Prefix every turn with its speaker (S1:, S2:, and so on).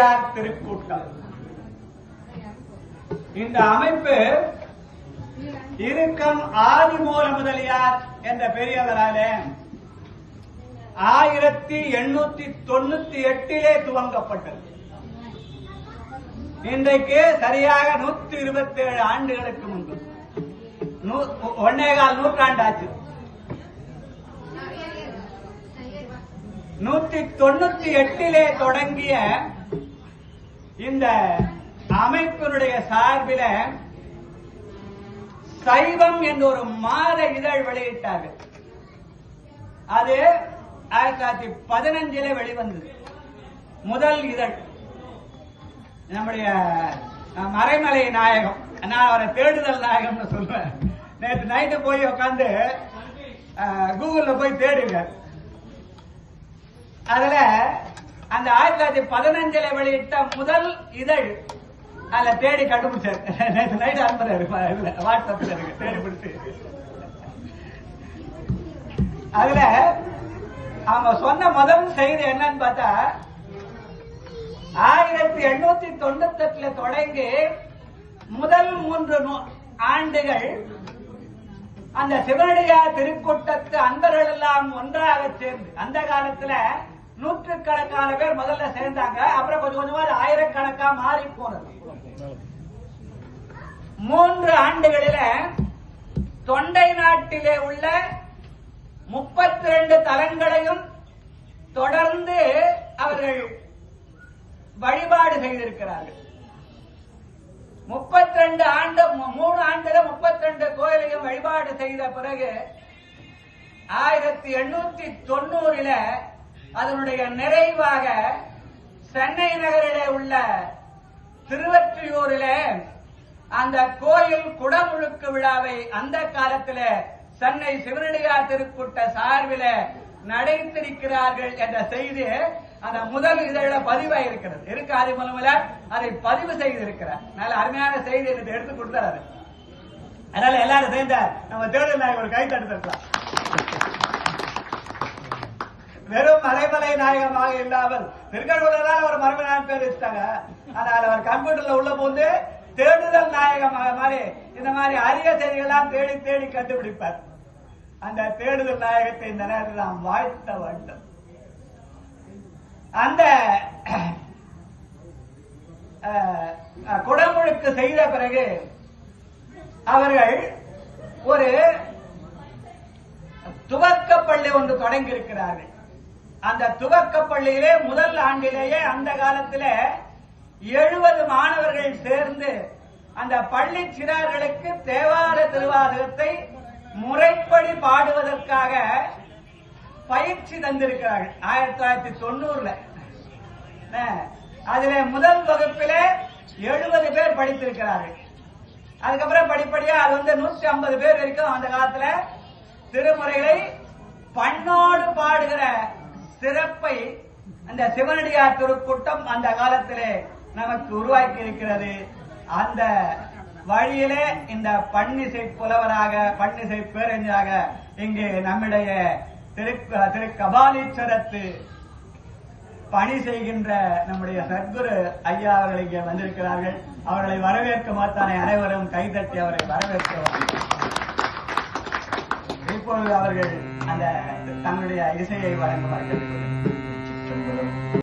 S1: பெரியார் திருக்கூட்டம். இந்த அமைப்பு இறுக்கம் ஆதிமூல முதலியார் என்ற பெரியவராலே ஆயிரத்தி எண்ணூத்தி தொண்ணூத்தி எட்டிலே துவங்கப்பட்டது. இன்றைக்கு சரியாக நூத்தி இருபத்தி ஏழு ஆண்டுகளுக்கு முன்பு. ஒன்னேகால் நூற்றாண்டாச்சு. நூத்தி தொண்ணூத்தி எட்டிலே தொடங்கிய இந்த அமைப்பினுடைய சார்பில சைவம் என்ற ஒரு மாத இதழ் வெளியிட்டார்கள். அது ஆயிரத்தி தொள்ளாயிரத்தி பதினஞ்சில வெளிவந்தது. முதல் இதழ். நம்முடைய மறைமலை நாயகம். நான் அவரை தேடுதல் நாயகம்னு சொல்றேன் நேற்று நைட்டு போய் உட்காந்து கூகுள்ல போய் தேடுங்க. அதுல அந்த ஆயிரத்தி தொள்ளாயிரத்தி பதினஞ்சுல வெளியிட்ட முதல் இதழ். அதுல தேடி கண்டுபிடிச்சாரு நேற்று நைட் அனுப்புறாரு இதுல வாட்ஸ்அப்ல இருக்கு. தேடி பிடிச்சு. அதுல அவங்க சொன்ன முதல் செய்தி என்னன்னு பார்த்தா ஆயிரத்தி எண்ணூத்தி தொண்ணூத்தி எட்டுல தொடங்கி முதல் மூன்று நூ- ஆண்டுகள் அந்த சிவனடியார் திருக்கூட்டத்து அன்பர்கள் எல்லாம் ஒன்றாக சேர்ந்து அந்த காலத்துல நூற்றுக்கணக்கான பேர் முதல்ல சேர்ந்தாங்க. அப்புறம் கொஞ்சம் கொஞ்சமா ஆயிரக்கணக்கா மாறி போனது. மூன்று ஆண்டுகளில தொண்டை நாட்டிலே உள்ள முப்பத்தி ரெண்டு தலங்களையும் தொடர்ந்து அவர்கள் வழிபாடு செய்திருக்கிறார்கள் முப்பத்தி ரெண்டு ஆண்டு மூணு ஆண்டுல முப்பத்தி ரெண்டு கோயிலையும் வழிபாடு செய்த பிறகு ஆயிரத்தி எண்ணூத்தி தொண்ணூறுல அதனுடைய நிறைவாக சென்னை நகரிலே உள்ள திருவற்றியூரிலே அந்த கோயில் குடமுழுக்கு விழாவை அந்த காலத்தில் சென்னை சிவனடியார் திருக்கூட்ட சார்பில நடைத்திருக்கிறார்கள் என்ற செய்தி அந்த முதல் இதழ பதிவாக இருக்கிறது இருக்கு ஆதிமலமில அதை பதிவு செய்திருக்கிறார். நல்ல அருமையான செய்தி எனக்கு எடுத்து கொடுத்தார் அதனால எல்லாரும் சேர்ந்த நம்ம தேர்தல் நாயகர் கை தடுத்திருக்கலாம் வெறும் மலைமலை நாயகமாக இல்லாமல் திருக்கழுவூரில் ஒரு மறைமலையான பேர் வச்சுட்டாங்க. ஆனால் அவர் கம்ப்யூட்டர்ல உள்ள போது தேடுதல் நாயகமாக மாதிரி இந்த மாதிரி அரிய செய்திகள்லாம் தேடி தேடி கண்டுபிடிப்பார். அந்த தேடுதல் நாயகத்தை இந்த நேரத்தில் நாம் வாழ்த்த வேண்டும். அந்த குடமுழுக்கு செய்த பிறகு அவர்கள் ஒரு துவக்க பள்ளி ஒன்று தொடங்கி இருக்கிறார்கள் அந்த துவக்க பள்ளியிலே முதல் ஆண்டிலேயே அந்த காலத்தில் எழுபது மாணவர்கள் சேர்ந்து அந்த பள்ளி சிறார்களுக்கு தேவார திருவாதகத்தை முறைப்படி பாடுவதற்காக பயிற்சி தந்திருக்கிறார்கள். ஆயிரத்தி தொள்ளாயிரத்தி தொண்ணூறுல. அதுல முதல் வகுப்பில எழுபது பேர் படித்திருக்கிறார்கள். அதுக்கப்புறம் படிப்படியா அது வந்து நூற்றி ஐம்பது பேர் வரைக்கும் அந்த காலத்துல திருமுறைகளை பண்ணோடு பாடுகிற சிறப்பை அந்த சிவனடியார் திருக்கூட்டம் அந்த காலத்திலே நமக்கு உருவாக்கி இருக்கிறது அந்த வழியிலே இந்த பன்னிசை புலவராக பன்னிசை பேரஞ்சாக இங்கே நம்முடைய திரு திரு கபாலீஸ்வரத்து பணி செய்கின்ற நம்முடைய சத்குரு ஐயா அவர்கள் இங்கே வந்திருக்கிறார்கள். அவர்களை வரவேற்க மாத்தானே அனைவரும் கைதட்டி அவரை வரவேற்கிறோம். அவர்கள் அந்த தங்களுடைய இசையை வழங்குவார்கள்